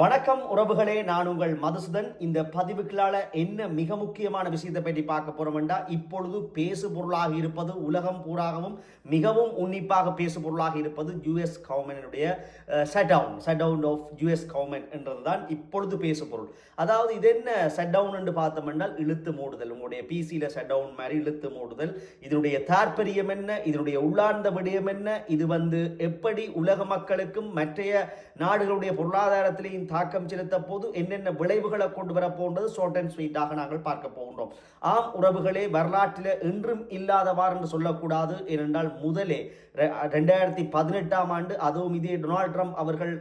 வணக்கம் உறவுகளே நான் உங்கள் மதுசுதன். இந்த பதிவுகளால என்ன மிக முக்கியமான விஷயத்தை பற்றி பார்க்க போறோம்டா இப்பொழுது பேசு பொருளாக இருப்பது உலகம் பூராகவும் மிகவும் உன்னிப்பாக பேசு பொருளாக இருப்பது US கவர்மெண்டினுடைய shut down shut down of US government என்றதுதான் இப்பொழுது பேசு பொருள் அதாவது இது என்ன ஷட் டவுன் என்று பார்த்தோம்னால் இழுத்து மூடுதல். உங்களுடைய பிசியில் ஷட் டவுன் மாதிரி இழுத்து மூடுதல். இதனுடைய தாற்பரியம் என்ன? இதனுடைய உள்ளார்ந்த விடயம் என்ன? இது வந்து எப்படி உலக மக்களுக்கும் மற்றைய நாடுகளுடைய பொருளாதாரத்திலேயும் தாக்கம் செலுத்த போது என்னென்ன விளைவுகளை கொண்டு வர போன்றது ஷார்ட் அண்ட் ஸ்வீட்டாக நாங்கள் பார்க்க போகின்றோம். ஆம் உறவுகளே வரலாற்றில் என்றும் இல்லாதவாறு என்று சொல்லக்கூடாது. ஏனென்றால் முதலே ரெ- ரெண்டாயிரத்தி பதினெட்டாம் ஆண்டு அதுவும் இதே டொனால்ட் ட்ரம்ப் அவர்கள்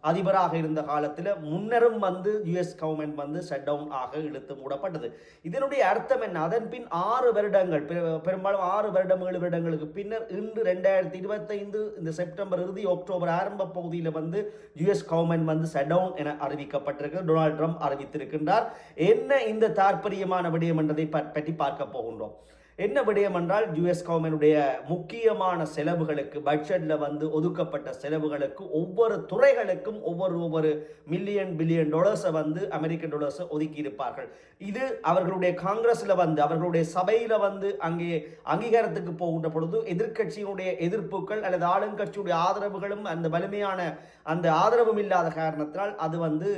அதிபராக இருந்த காலத்தில் முன்னரும் வந்து யுஎஸ் கவர்மெண்ட் வந்து ஷட் டவுன் ஆக இழுத்து மூடப்பட்டது. இதனுடைய அர்த்தம் என்ன? அதன் பின் ஆறு வருடங்கள் பெரும்பாலும் ஆறு வருடம் ஏழு வருடங்களுக்கு பின்னர் இன்று ரெண்டாயிரத்தி இருபத்தைந்து இந்த செப்டம்பர் இறுதி அக்டோபர் ஆரம்ப பகுதியில் வந்து யுஎஸ் கவர்மெண்ட் வந்து ஷட் டவுன் என அறிவிக்கப்பட்டிருக்கிறது டொனால்ட் ட்ரம்ப் அறிவித்திருக்கின்றார். என்ன இந்த தாற்பரியமான விடயம் என்றதை பற்றி பார்க்க போகின்றோம். என்ன விடயம் என்றால் யுஎஸ் கவர்மெண்டுடைய முக்கியமான செலவுகளுக்கு பட்ஜெட்டில் வந்து ஒதுக்கப்பட்ட செலவுகளுக்கு ஒவ்வொரு துறைகளுக்கும் ஒவ்வொரு ஒவ்வொரு மில்லியன் பில்லியன் டாலர்ஸை வந்து அமெரிக்கன் டாலர்ஸை ஒதுக்கி இருப்பார்கள். இது அவர்களுடைய காங்கிரஸில் வந்து அவர்களுடைய சபையில் வந்து அங்கே அங்கீகாரத்துக்கு போகின்ற பொழுது எதிர்க்கட்சியினுடைய எதிர்ப்புகள் அல்லது ஆளுங்கட்சியுடைய ஆதரவுகளும் அந்த வலிமையான அந்த ஆதரவும் இல்லாத காரணத்தினால் அது வந்து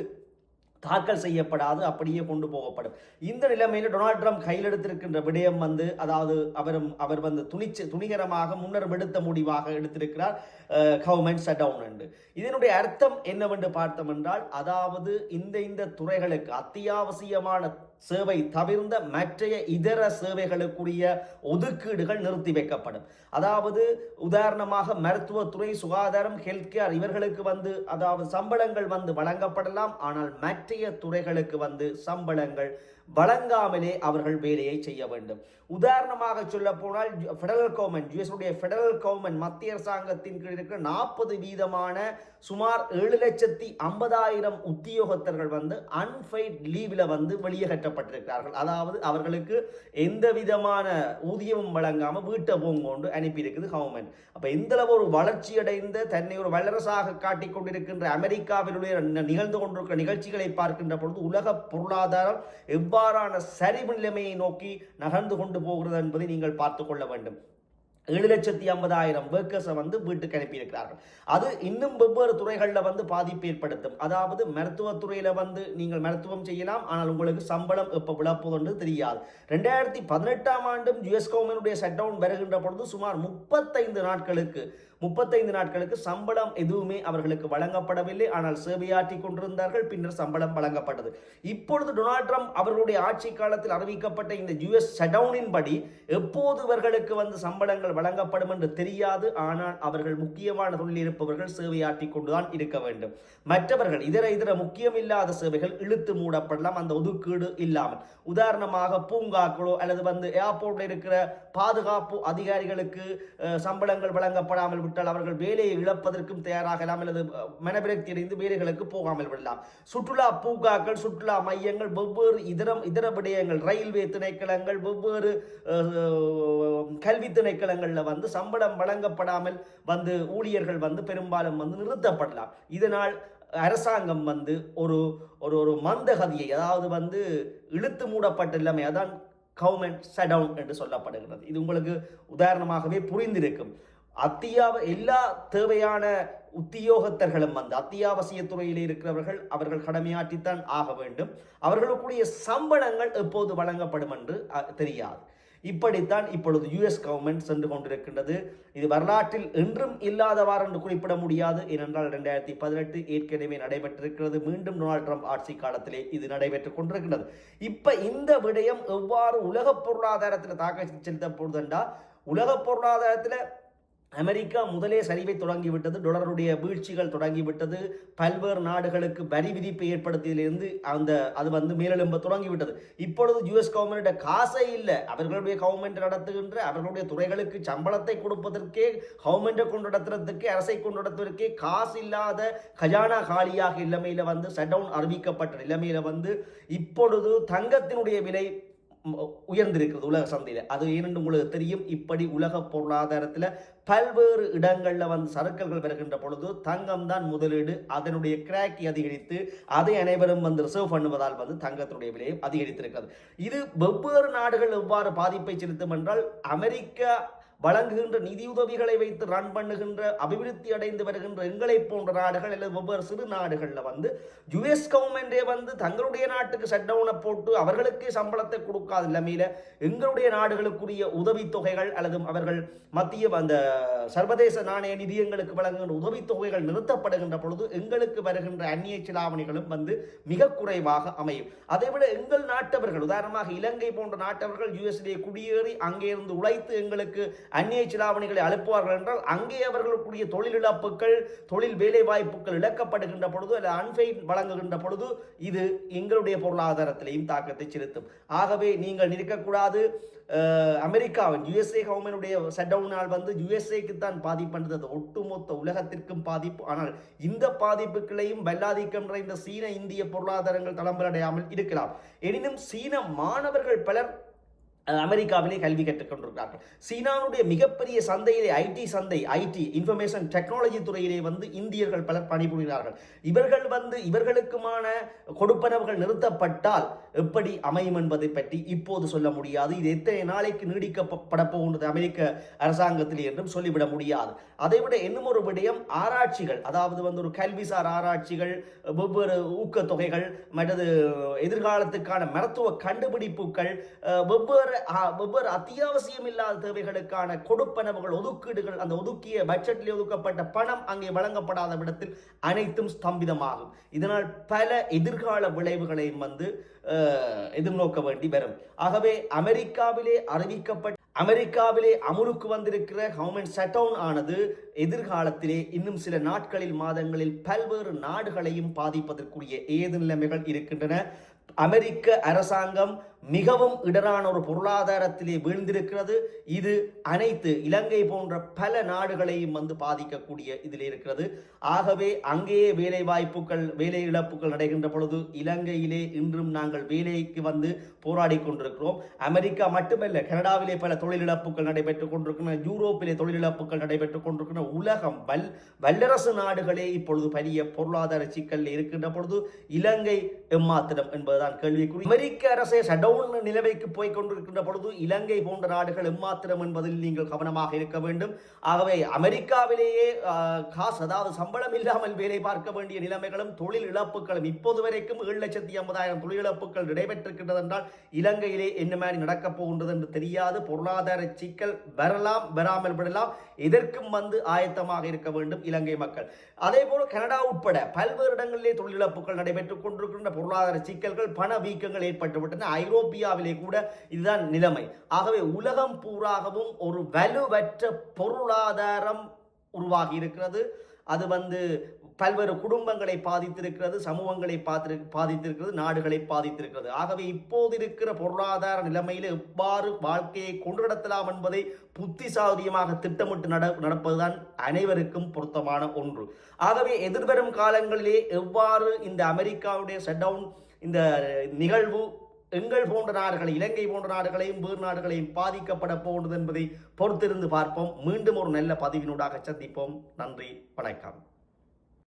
தாக்கல் செய்யப்படாது அப்படியே கொண்டு போகப்படும். இந்த நிலைமையில் டொனால்ட் ட்ரம்ப் கையிலெடுத்திருக்கின்ற விடயம் வந்து அதாவது அவரும் அவர் வந்து துணிச்சு துணிகரமாக முன்னர் எடுத்த முடிவாக எடுத்திருக்கிறார் கவர்மெண்ட் ஷட் டவுன் என்று. இதனுடைய அர்த்தம் என்னவென்று பார்த்தோம் என்றால் அதாவது இந்த இந்த துறைகளுக்கு அத்தியாவசியமான சேவை தவிர்ந்த மற்றைய இதர சேவைகளுக்குரிய ஒதுக்கீடுகள் நிறுத்தி வைக்கப்படும். அதாவது உதாரணமாக மருத்துவத்துறை சுகாதாரம் ஹெல்த் கேர் இவர்களுக்கு வந்து அதாவது சம்பளங்கள் வந்து வழங்கப்படலாம். ஆனால் மற்றைய துறைகளுக்கு வந்து சம்பளங்கள் வழங்காமலே அவர்கள் வேலையை செய்ய வேண்டும். உதாரணமாக சொல்ல போனால் ஃபெடரல் கவர்மெண்ட் யுஎஸ்னுடைய ஃபெடரல் கவர்மெண்ட் மத்திய அரசாங்கத்தின் கீழ் இருக்கிற நாற்பது வீதமான சுமார் ஏழு லட்சத்தி ஐம்பதாயிரம் உத்தியோகத்தர்கள் வந்து அன்ஃபைட் லீவில் வந்து வெளியேற்றப்பட்டிருக்கிறார்கள் அதாவது அவர்களுக்கு எந்த விதமான ஊதியமும் வழங்காமல் வீட்டை போங்கொண்டு அனுப்பியிருக்குது கவர்மெண்ட் அப்போ எந்த அளவு ஒரு வளர்ச்சியடைந்த தன்னை ஒரு வல்லரசாக காட்டிக் கொண்டிருக்கின்ற அமெரிக்காவினுடைய ந- நிகழ்ந்து கொண்டிருக்கிற நிகழ்ச்சிகளை பார்க்கின்ற பொழுது உலக பொருளாதாரம் அவ்வாறான சரிவு நிலைமையை நோக்கி நகர்ந்து கொண்டு போகிறது என்பதை நீங்கள் பார்த்து கொள்ள வேண்டும். ஏழு லட்சத்தி ஐம்பதாயிரம் ஒர்க்கர்ஸை வந்து வீட்டுக்கு அனுப்பியிருக்கிறார்கள். அது இன்னும் வெவ்வேறு துறைகளில் வந்து பாதிப்பு ஏற்படுத்தும். அதாவது மருத்துவத்துறையில் வந்து நீங்கள் மருத்துவம் செய்யலாம் ஆனால் உங்களுக்கு சம்பளம் எப்போ விழப்போதுன்னு தெரியாது. ரெண்டாயிரத்தி பதினெட்டாம் ஆண்டும் யுஎஸ் கவர்மெண்டுடைய ஷட் டவுன் வருகின்ற பொழுது சுமார் முப்பத்தைந்து நாட்களுக்கு முப்பத்தைந்து நாட்களுக்கு சம்பளம் எதுவுமே அவர்களுக்கு வழங்கப்படவில்லை. ஆனால் சேவையாற்றி கொண்டிருந்தார்கள். பின்னர் சம்பளம் வழங்கப்பட்டது. இப்பொழுது டொனால்ட் ட்ரம்ப் அவர்களுடைய ஆட்சி காலத்தில் அறிவிக்கப்பட்ட இந்த யுஎஸ் ஷடவுனின் படி எப்போது இவர்களுக்கு வந்து சம்பளங்கள் வழங்கப்படும் என்று தெரியாது. ஆனால் அவர்கள் முக்கியமான தொழில் இருப்பவர்கள் சேவையாற்றி கொண்டுதான் இருக்க வேண்டும். மற்றவர்கள் இதர இதர முக்கியமில்லாத சேவைகள் இழுத்து மூடப்படலாம். அந்த ஒதுக்கீடு இல்லாமல். உதாரணமாக பூங்காக்களோ அல்லது வந்து ஏர்போர்ட்ல இருக்கிற பாதுகாப்பு அதிகாரிகளுக்கு சம்பளங்கள் வழங்கப்படாமல் விட்டால் அவர்கள் வேலையை இழப்பதற்கும் தயாராகலாம் அல்லது மனவிரக்தி அடைந்து வேலைகளுக்கு போகாமல் விடலாம். சுற்றுலா பூங்காக்கள் சுற்றுலா மையங்கள் வெவ்வேறு இதரம் இதர விடயங்கள் ரயில்வே திணைக்களங்கள் வெவ்வேறு கல்வி திணைக்களங்களில் வந்து சம்பளம் வழங்கப்படாமல் வந்து ஊழியர்கள் வந்து பெரும்பாலும் வந்து நிறுத்தப்படலாம். இதனால் அரசாங்கம் வந்து ஒரு ஒரு ஒரு மந்தகதியை அதாவது வந்து இழுத்து மூடப்பட்ட நிலைமை அதான் கவர்மெண்ட் சடவுன் என்று சொல்லப்படுகிறது. இது உங்களுக்கு உதாரணமாகவே புரிந்திருக்கும். அத்தியாவ எல்லா தேவையான உத்தியோகத்தர்களும் வந்து அத்தியாவசிய துறையில் இருக்கிறவர்கள் அவர்கள் கடமையாற்றித்தான் ஆக வேண்டும். அவர்களுக்குரிய சம்பளங்கள் எப்போது வழங்கப்படும் என்று தெரியாது. இப்படித்தான் இப்பொழுது யுஎஸ் கவர்மெண்ட் சென்று கொண்டிருக்கின்றது. இது வரலாற்றில் என்றும் இல்லாதவாறு என்று குறிப்பிட முடியாது. ஏனென்றால் ரெண்டாயிரத்தி பதினெட்டு ஏற்கனவே நடைபெற்றிருக்கிறது. மீண்டும் டொனால்ட் ட்ரம்ப் ஆட்சி காலத்திலே இது நடைபெற்றுக் கொண்டிருக்கின்றது. இப்ப இந்த விடயம் எவ்வாறு உலக பொருளாதாரத்தில் தாக்க செலுத்தப்படுதுண்டா உலக பொருளாதாரத்தில் அமெரிக்கா முதலே சரிவை தொடங்கிவிட்டது டொலருடைய வீழ்ச்சிகள் தொடங்கிவிட்டது பல்வேறு நாடுகளுக்கு வரி விதிப்பு ஏற்படுத்தியிலிருந்து அந்த அது வந்து மேலெழும்ப தொடங்கிவிட்டது. இப்பொழுது யுஎஸ் கவர்மெண்ட் காசே இல்லை. அவர்களுடைய கவர்மெண்ட் நடத்துகின்ற அவர்களுடைய துறைகளுக்கு சம்பளத்தை கொடுப்பதற்கே கவர்மெண்ட்டை கொண்டு நடத்துறதுக்கு அரசை கொண்டு நடத்துவதற்கே காசு இல்லாத கஜானா காலியாக நிலைமையில வந்து ஷட் டவுன் அறிவிக்கப்பட்ட நிலைமையில வந்து இப்பொழுது தங்கத்தினுடைய விலை உயர்ந்திருக்கிறது உலக சந்தையில். அது ஏனென்று உங்களுக்கு தெரியும். இப்படி உலக பொருளாதாரத்தில் பல்வேறு இடங்களில் வந்து சறுக்கல்கள் வருகின்ற பொழுது தங்கம் தான் முதலீடு. அதனுடைய கிராக்கி அதிகரித்து அதை அனைவரும் வந்து ரிசர்வ் பண்ணுவதால் வந்து தங்கத்தினுடைய விலையும் அதிகரித்திருக்கிறது. இது வெவ்வேறு நாடுகள் எவ்வாறு பாதிப்பை செலுத்தும் என்றால் அமெரிக்கா வழங்குகின்ற நிதியுதவிகளை வைத்து ரன் பண்ணுகின்ற அபிவிருத்தி அடைந்து வருகின்ற எங்களை போன்ற நாடுகள் அல்லது ஒவ்வொரு சிறு நாடுகளில் வந்து யுஎஸ் கவர்மெண்டே வந்து தங்களுடைய நாட்டுக்கு ஷட் டவுனை போட்டு அவர்களுக்கே சம்பளத்தை கொடுக்காத நிலைமையில எங்களுடைய நாடுகளுக்குரிய உதவித்தொகைகள் அல்லது அவர்கள் மத்திய அந்த சர்வதேச நாணய நிதியங்களுக்கு வழங்குகின்ற உதவித்தொகைகள் நிறுத்தப்படுகின்ற பொழுது எங்களுக்கு வருகின்ற அந்நிய சிலாவணிகளும் வந்து மிக குறைவாக அமையும். அதைவிட எங்கள் நாட்டவர்கள் உதாரணமாக இலங்கை போன்ற நாட்டவர்கள் யுஎஸ்ஏ குடியேறி அங்கே இருந்து உழைத்து எங்களுக்கு அந்நிய சிலாவணிகளை அனுப்புவார்கள் என்றால் அங்கே அவர்களுக்குரிய தொழில் இழப்புகள் தொழில் வேலை வாய்ப்புகள் இழக்கப்படுகின்ற பொழுது அல்லது அன்பைன் வழங்குகின்ற பொழுது இது எங்களுடைய பொருளாதாரத்திலையும் தாக்கத்தை செலுத்தும். ஆகவே நீங்கள் நிற்கக்கூடாது. அமெரிக்காவின் யுஎஸ்ஏ கவர்மெண்டுடைய ஷட்டவுனால் வந்து யுஎஸ்ஏக்கு தான் பாதிப்புன்றது அது ஒட்டுமொத்த உலகத்திற்கும் பாதிப்பு. ஆனால் இந்த பாதிப்புகளையும் வெள்ளாதிக்கம் நிறைந்த சீன இந்திய பொருளாதாரங்கள் தளம்பலடையாமல் இருக்கலாம். எனினும் சீன மாணவர்கள் பலர் அமெரிக்காவிலே கல்வி கற்றுக்கொண்டிருக்கிறார்கள். சீனாவுடைய மிகப்பெரிய சந்தையிலே ஐடி சந்தை ஐடி இன்ஃபர்மேஷன் டெக்னாலஜி துறையிலே வந்து இந்தியர்கள் பலர் பணிபுரிகிறார்கள். இவர்கள் வந்து இவர்களுக்குமான கொடுப்பனவுகள் நிறுத்தப்பட்டால் எப்படி அமையும் என்பதை பற்றி இப்போது சொல்ல முடியாது. இது எத்தனை நாளைக்கு நீடிக்கப்பட போகின்றது அமெரிக்க அரசாங்கத்தில் என்றும் சொல்லிவிட முடியாது. அதைவிட இன்னும் ஒரு விடயம் ஆராய்ச்சிகள் அதாவது வந்து ஒரு கல்விசார் ஆராய்ச்சிகள் வெவ்வேறு ஊக்கத்தொகைகள் மற்றது எதிர்காலத்துக்கான மருத்துவ கண்டுபிடிப்புகள் வெவ்வேறு வெவ்வேறு அத்தியாவசியம் இல்லாத தேவைகளுக்கான கொடுப்பனவுகள் ஒதுக்கீடுகள் அந்த ஒதுக்கிய பட்ஜெட்டில் ஒதுக்கப்பட்ட பணம் அங்கே வழங்கப்படாத விடத்தில் அனைத்தும் ஸ்தம்பிதமாகும். இதனால் பல எதிர்கால விளைவுகளையும் வந்து எதிர்நோக்க வேண்டி வரும். ஆகவே அமெரிக்காவிலே அறிவிக்கப்பட்ட அமெரிக்காவிலே அமுலுக்கு வந்திருக்கிற கவர்மெண்ட் ஷட்டவுன் ஆனது எதிர்காலத்திலே இன்னும் சில நாட்களில் மாதங்களில் பல்வேறு நாடுகளையும் பாதிப்பதற்குரிய ஏது நிலைமைகள் இருக்கின்றன. அமெரிக்க அரசாங்கம் மிகவும் இடரான ஒரு பொருளாதாரத்திலே வீழ்ந்திருக்கிறது. இது அனைத்து இலங்கை போன்ற பல நாடுகளையும் வந்து பாதிக்கக்கூடிய இதில் இருக்கிறது. ஆகவே அங்கேயே வேலை வாய்ப்புகள் வேலை இழப்புகள் நடைகின்ற பொழுது இலங்கையிலே இன்றும் நாங்கள் வேலைக்கு வந்து போராடி கொண்டிருக்கிறோம். அமெரிக்கா மட்டுமல்ல கனடாவிலே பல தொழில் இழப்புகள் நடைபெற்றுக் கொண்டிருக்கின்றன. யூரோப்பிலே தொழில் இழப்புகள் நடைபெற்றுக் கொண்டிருக்கின்றன. உலகம் வல் வல்லரசு நாடுகளே இப்பொழுது பெரிய பொருளாதார சிக்கலில் இருக்கின்ற பொழுது இலங்கை எம்மாத்திரம் என்பது என்பதுதான் கேள்விக்குறி. அமெரிக்க அரசே ஷடவுன் நிலைமைக்கு போய் கொண்டிருக்கின்ற பொழுது இலங்கை போன்ற நாடுகள் எம்மாத்திரம் என்பதில் நீங்கள் கவனமாக இருக்க வேண்டும். ஆகவே அமெரிக்காவிலேயே காசு அதாவது சம்பளம் இல்லாமல் வேலை பார்க்க வேண்டிய நிலைமைகளும் தொழில் இழப்புகளும் இப்போது வரைக்கும் ஏழு லட்சத்தி ஐம்பதாயிரம் தொழில் இழப்புகள் நடைபெற்றிருக்கின்றது என்றால் இலங்கையிலே என்ன மாதிரி நடக்கப் போகின்றது என்று தெரியாது. பொருளாதார சிக்கல் வரலாம் வராமல் விடலாம். இதற்கும் வந்து ஆயத்தமாக இருக்க வேண்டும் இலங்கை மக்கள். அதே போல கனடா உட்பட பல்வேறு இடங்களிலே தொழில் இழப்புகள் நடைபெற்றுக் கொண்டிருக்கின்ற பொருளாதார சிக்கல்கள் பண வீக்கங்கள் ஏற்பட்டுவிட்டன. ஐரோப்பியாவிலே கூட இதுதான் நிலைமை. ஆகவே உலகம் பூராகவும் ஒரு வலுவற்ற பொருளாதாரம் உருவாகி இருக்கிறது. அது வந்து பல்வேறு குடும்பங்களை பாதித்திருக்கிறது சமூகங்களை பார்த்து பாதித்திருக்கிறது நாடுகளை பாதித்திருக்கிறது. ஆகவே இப்போது இருக்கிற பொருளாதார நிலைமையில் எவ்வாறு வாழ்க்கையை கொண்டு நடத்தலாம் என்பதை புத்திசாலியமாக திட்டமிட்டு நட நடப்பதுதான் அனைவருக்கும் பொருத்தமான ஒன்று. ஆகவே எதிர்வரும் காலங்களிலே எவ்வாறு இந்த அமெரிக்காவுடைய ஷட்டவுன் இந்த நிகழ்வு எங்கள் போன்ற நாடுகளை இலங்கை போன்ற நாடுகளையும் வேறு நாடுகளையும் பாதிக்கப்பட போன்றது என்பதை பொறுத்திருந்து பார்ப்போம். மீண்டும் ஒரு நல்ல பதிவினூடாக சந்திப்போம். நன்றி வணக்கம்.